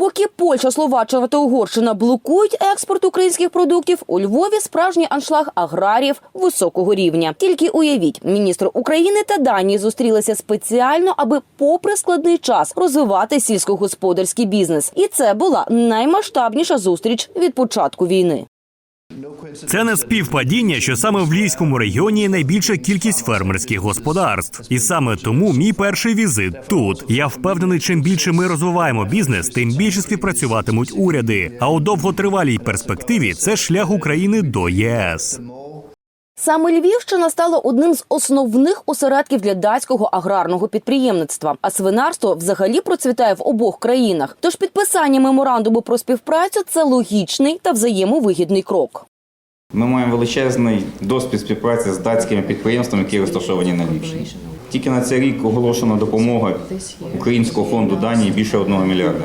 Поки Польща, Словаччина та Угорщина блокують експорт українських продуктів, у Львові справжній аншлаг аграріїв високого рівня. Тільки уявіть, міністр України та Данії зустрілися спеціально, аби, попри складний час, розвивати сільськогосподарський бізнес. І це була наймасштабніша зустріч від початку війни. Це не співпадіння, що саме в Львівському регіоні найбільша кількість фермерських господарств, і саме тому мій перший візит тут. Я впевнений, чим більше ми розвиваємо бізнес, тим більше співпрацюватимуть уряди. А у довготривалій перспективі це шлях України до ЄС. Саме Львівщина стала одним з основних осередків для датського аграрного підприємництва. А свинарство взагалі процвітає в обох країнах. Тож підписання меморандуму про співпрацю це логічний та взаємовигідний крок. Ми маємо величезний досвід співпраці з датськими підприємствами, які розташовані на Львівщині. Тільки на цей рік оголошено допомога Українського фонду Данії більше одного мільярда.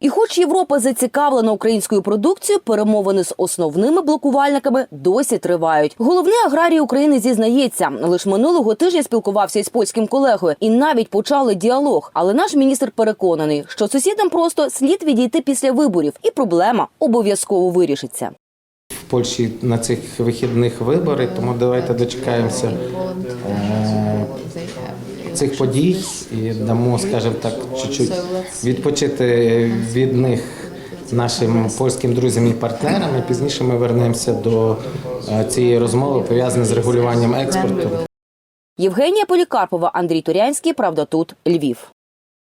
І, хоч Європа зацікавлена українською продукцією, перемовини з основними блокувальниками досі тривають. Головний аграрій України зізнається, лише минулого тижня спілкувався із польським колегою і навіть почали діалог. Але наш міністр переконаний, що сусідам просто слід відійти після виборів, і проблема обов'язково вирішиться. в Польщі на цих вихідних вибори, тому давайте дочекаємося е, цих подій і дамо, скажімо так, чуть-чуть відпочити від них нашим польським друзям і партнерам. І пізніше ми вернемося до е, цієї розмови, пов'язаної з регулюванням експорту. Євгенія Полікарпова, Андрій Турянський. Правда, тут Львів.